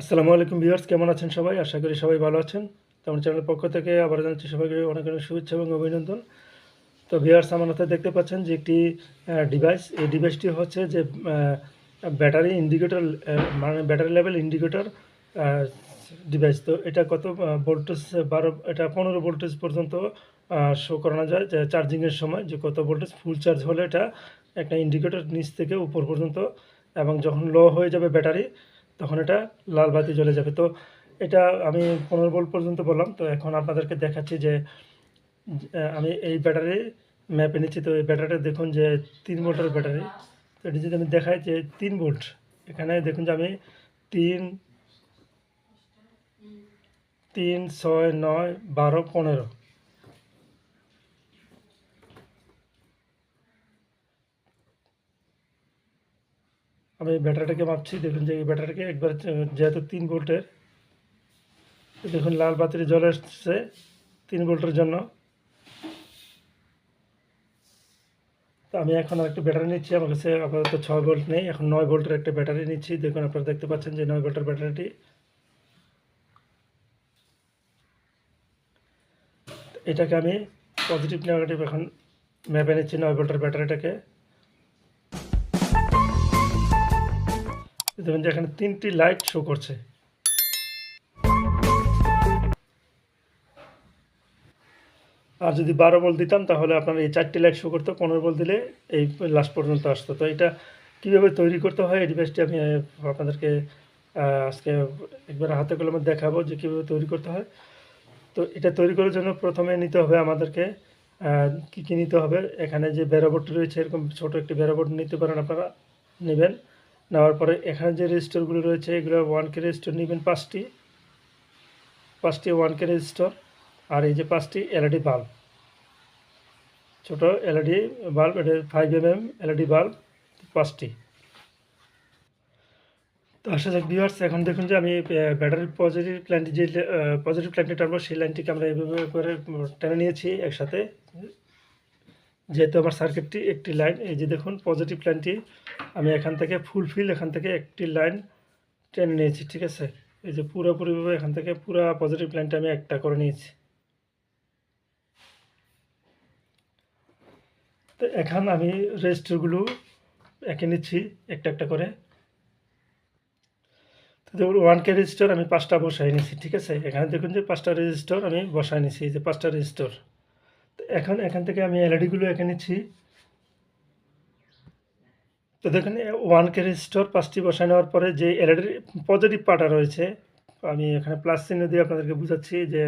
আসসালামু আলাইকুম ভিউয়ার্স, কেমন আছেন সবাই? আশা করি সবাই ভালো আছেন। তো আমার চ্যানেলের পক্ষ থেকে আবার জানাচ্ছি সবাইকে অনেক অনেক শুভেচ্ছা এবং অভিনন্দন। তো ভিউয়ার্স, আমার হাতে দেখতে পাচ্ছেন যে একটি ডিভাইস এই ডিভাইসটি হচ্ছে যে ব্যাটারি ইন্ডিকেটর মানে ব্যাটারি লেভেল ইন্ডিকেটর ডিভাইস তো এটা কত ভোল্টেজ বারো, এটা পনেরো ভোল্টেজ পর্যন্ত শো করানো যায়, যে চার্জিংয়ের সময়। যে কত ভোল্টেজ ফুল চার্জ হলে এটা একটা ইন্ডিকেটর নিচ থেকে উপর পর্যন্ত। এবং যখন লো হয়ে যাবে ব্যাটারি তখন এটা লাল বাতি জ্বলে যাবে। তো এটা আমি পনেরো ভোল্ট পর্যন্ত বললাম, তো এখন আপনাদেরকে দেখাচ্ছি যে আমি এই ব্যাটারি ম্যাপে নিচ্ছি। তো এই ব্যাটারিটা দেখুন যে তিন ভোল্টের ব্যাটারি। তো এটি যদি আমি দেখাই যে তিন ভোল্ট, এখানে দেখুন যে আমি তিন তিন, ছয়, নয়, বারো, পনেরো। আমি এই ব্যাটারিটাকে মাপছি, দেখুন যে এই ব্যাটারিকে একবার যেহেতু তিন ভোল্টের, দেখুন লাল বাতির জল এসছে তিন ভোল্টের জন্য। তো আমি এখন একটা ব্যাটারি নিচ্ছি আমার কাছে আপাতত ছয় ভোল্ট নেই, এখন নয় ভোল্টের একটা ব্যাটারি নিচ্ছি। দেখুন আপনারা দেখতে পাচ্ছেন যে নয় ভোল্টের ব্যাটারিটি। এটাকে আমি পজিটিভ, নেগেটিভ এখন ম্যাপে নিচ্ছি, নয় ভোল্টের ব্যাটারিটাকে। দেখুন যে এখানে তিনটি লাইট শো করছে। আর যদি বারো বল দিতাম, তাহলে আপনার এই চারটি লাইট শো করতো, পনেরো বল দিলে এই লাস্ট পর্যন্ত আসতো। তো এটা কীভাবে তৈরি করতে হয়, এই ডিভাইসটি আমি আপনাদেরকে আজকে একবার হাতে কলমে দেখাবো যে কীভাবে তৈরি করতে হয়। তো এটা তৈরি করার জন্য প্রথমে নিতে হবে আমাদেরকে কী কী নিতে হবে। এখানে যে ব্যারোবোর্ডটি রয়েছে, এরকম ছোট একটি ব্যারোবোর্ড নিতে পারেন আপনারা, নেবেন। নেওয়ার পরে এখানে যে রেজিস্টারগুলো রয়েছে, এগুলো ওয়ান কে রেজিস্টার নেবেন পাঁচটি। পাঁচটি ওয়ান কে রেজিস্টার আর এই যে পাঁচটি এলইডি বাল্ব ছোট এলইডি বাল্ব এটা five M M LED bulb পাঁচটি। তো আসা যাক ভিউয়ার্স এখন দেখুন যে আমি ব্যাটারির পজিটিভ প্ল্যান্টটি যে পজিটিভ প্ল্যান্টটি টানবো, সেই লাইনটিকে আমরা এইভাবে করে টেনে নিয়েছি একসাথে। যেহেতু আমার সার্কিটটি একটি লাইন এই যে দেখুন পজিটিভ লাইনটি আমি এখান থেকে ফুলফিল এখান থেকে একটি লাইন টেনে নিয়েছি, ঠিক আছে? এই যে পুরোপুরিভাবে এখান থেকে পুরো পজিটিভ লাইনটা আমি একটা করে নিয়েছি। তো এখন আমি রেজিস্টারগুলো এঁকে নিচ্ছি, একটা একটা করে। তো দেখুন ওয়ান কে রেজিস্টার আমি পাঁচটা বসাই নিয়েছি, ঠিক আছে? এখানে দেখুন যে পাঁচটা রেজিস্টার আমি বসাই নিয়েছি, এই যে পাঁচটা রেজিস্টার এখন, এখান থেকে আমি এলইডিগুলো এঁকে নিচ্ছি। তো দেখুন ওয়ান কে রেজিস্টার পাঁচটি বসায় নেওয়ার পরে যে এলইডির পজিটিভ পার্টটা রয়েছে, আমি এখানে প্লাস চিহ্ন দিয়ে আপনাদেরকে বুঝাচ্ছি যে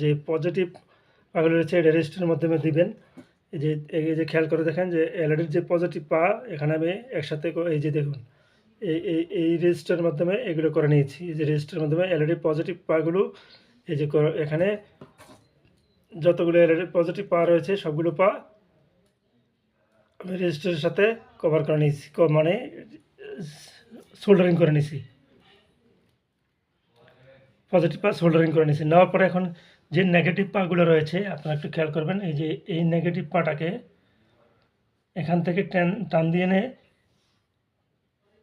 যে পজিটিভ পাগুলো রয়েছে, এটা রেজিস্টারের মাধ্যমে দিবেন। এই যে এই যে খেয়াল করে দেখেন যে এলইডির যে পজিটিভ পা এখানে আমি একসাথে এই যে দেখুন, এই এই এই রেজিস্টারের মাধ্যমে এগুলো করে নিয়েছি। এই যে রেজিস্টারের মাধ্যমে এলইডি পজিটিভ পাগুলো এই যে এখানে যতগুলো পজিটিভ পা রয়েছে, সবগুলো পা আমি রেজিস্টারের সাথে কভার করে নিয়েছি মানে সোল্ডারিং করে নিয়েছি। পজিটিভ পা সোল্ডারিং করে নিয়েছি। নেওয়ার পরে এখন যে নেগেটিভ পাগুলো রয়েছে, আপনারা একটু খেয়াল করবেন, এই যে এই নেগেটিভ পাটাকে এখান থেকে টান টান দিয়ে এনে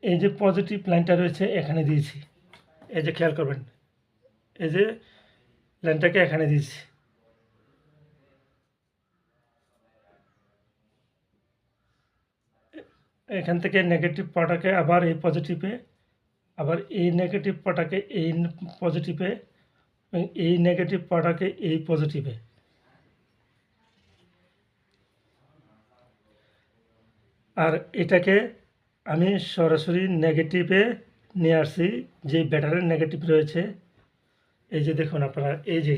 এই যে পজিটিভ লাইনটা রয়েছে, এখানে দিয়েছি। এই যে খেয়াল করবেন, এই যে লাইনটাকে এখানে দিয়েছি। এখান থেকে নেগেটিভ পাটাকে আবার এই পজিটিভে আবার এই নেগেটিভ পাটাকে এই পজিটিভে এই নেগেটিভ পাটাকে এই পজিটিভে আর এটাকে আমি সরাসরি নেগেটিভে নিয়ে আসছি, যে ব্যাটারের নেগেটিভ রয়েছে। এই যে দেখুন আপনারা, এই যে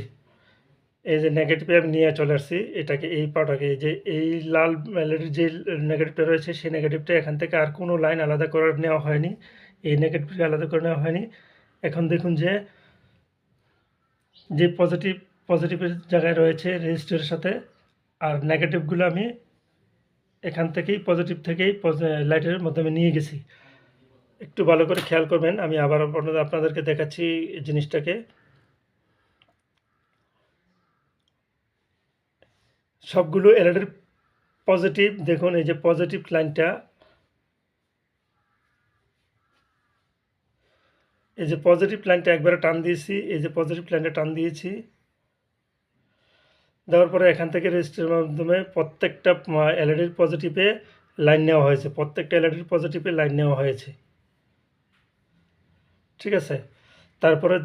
এই যে নেগেটিভে আমি নিয়ে চলে আসছি, এটাকে এই পাটাকে যে এই লাল এলইডির যে নেগেটিভটা রয়েছে, সেই নেগেটিভটা এখান থেকে আর কোনো লাইন আলাদা করে নেওয়া হয়নি। এই নেগেটিভটা আলাদা করে নেওয়া হয়নি। এখন দেখুন যে যে পজিটিভ পজিটিভের জায়গায় রয়েছে রেজিস্টারের সাথে, আর নেগেটিভগুলো আমি এখান থেকেই পজিটিভ থেকেই লাইটের মাধ্যমে নিয়ে গেছি। একটু ভালো করে খেয়াল করবেন, আমি আবার আপনাদের, আপনাদেরকে দেখাচ্ছি জিনিসটাকে। সবগুলো এলইডির পজিটিভ দেখুন এই যে পজিটিভ লাইনটা এই যে পজিটিভ লাইনটা একবারে টান দিয়েছি, এই যে পজিটিভ লাইনটা টান দিয়েছি। দেওয়ার পরে এখান থেকে রেজিস্টারের মাধ্যমে প্রত্যেকটা এলইডির পজিটিভে লাইন নেওয়া হয়েছে। প্রত্যেকটা এলইডির পজিটিভে লাইন নেওয়া হয়েছে। ঠিক আছে? তারপরে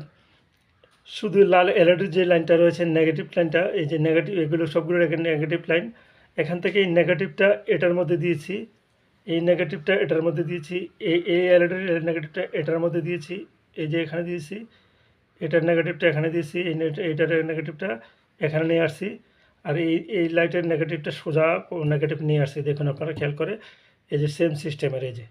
শুধু লাল এলইডির যে লাইনটা রয়েছে নেগেটিভ লাইনটা, এই যে নেগেটিভ এগুলো সবগুলো নেগেটিভ লাইন এখান থেকে এই নেগেটিভটা এটার মধ্যে দিয়েছি, এই নেগেটিভটা এটার মধ্যে দিয়েছি, এই এই এলইডির নেগেটিভটা এটার মধ্যে দিয়েছি, এই যে এখানে দিয়েছি, এটার নেগেটিভটা এখানে দিয়েছি, এই এইটার নেগেটিভটা এখানে নিয়ে আসছি, আর এই এই লাইটের নেগেটিভটা সোজা নেগেটিভ নিয়ে আসছি। দেখুন আপনারা খেয়াল করে, এই যে সেম সিস্টেমের এই যে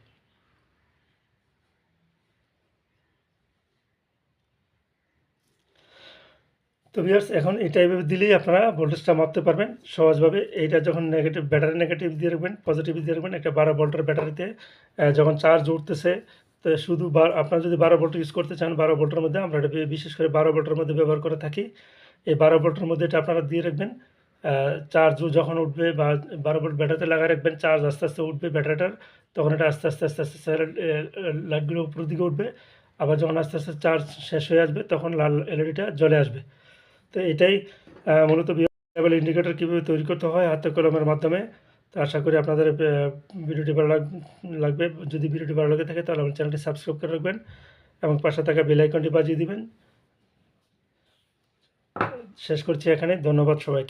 তো ভিউয়ার্স এখন এটা এইভাবে দিলেই আপনারা ভোল্টেজটা মাপতে পারবেন। সহজভাবে এইটা যখন নেগেটিভ ব্যাটারি নেগেটিভ দিয়ে রাখবেন পজিটিভ দিয়ে রাখবেন, একটা বারো ভোল্টের ব্যাটারিতে যখন চার্জ উঠতেছে, তো শুধু আপনারা যদি বারো ভোল্ট ইউজ করতে চান, বারো ভোল্টের মধ্যে আমরা এটা বিশেষ করে বারো ভোল্টের মধ্যে ব্যবহার করে থাকি। এই বারো ভোল্টের মধ্যে এটা আপনারা দিয়ে রাখবেন চার্জ যখন উঠবে বা, বারো ভোল্ট ব্যাটারিতে লাগাই রাখবেন চার্জ আস্তে আস্তে উঠবে ব্যাটারিটার তখন এটা আস্তে আস্তে আস্তে আস্তে লাইটগুলো উপরের দিকে উঠবে। আবার যখন আস্তে আস্তে চার্জ শেষ হয়ে আসবে, তখন লাল এলইডিটা জ্বলে আসবে। তো এটাই মূলত ভেরিয়েবল ইন্ডিকেটর কীভাবে তৈরি করতে হয় হাতে কলমের মাধ্যমে। তো আশা করি আপনাদের ভিডিওটি ভালো লাগবে। যদি ভিডিওটি ভালো লাগে থাকে তাহলে আমার চ্যানেলটি সাবস্ক্রাইব করে রাখবেন এবং পাশে থাকা বেল আইকনটি বাজিয়ে দিবেন। শেষ করছি এখানে। ধন্যবাদ সবাইকে।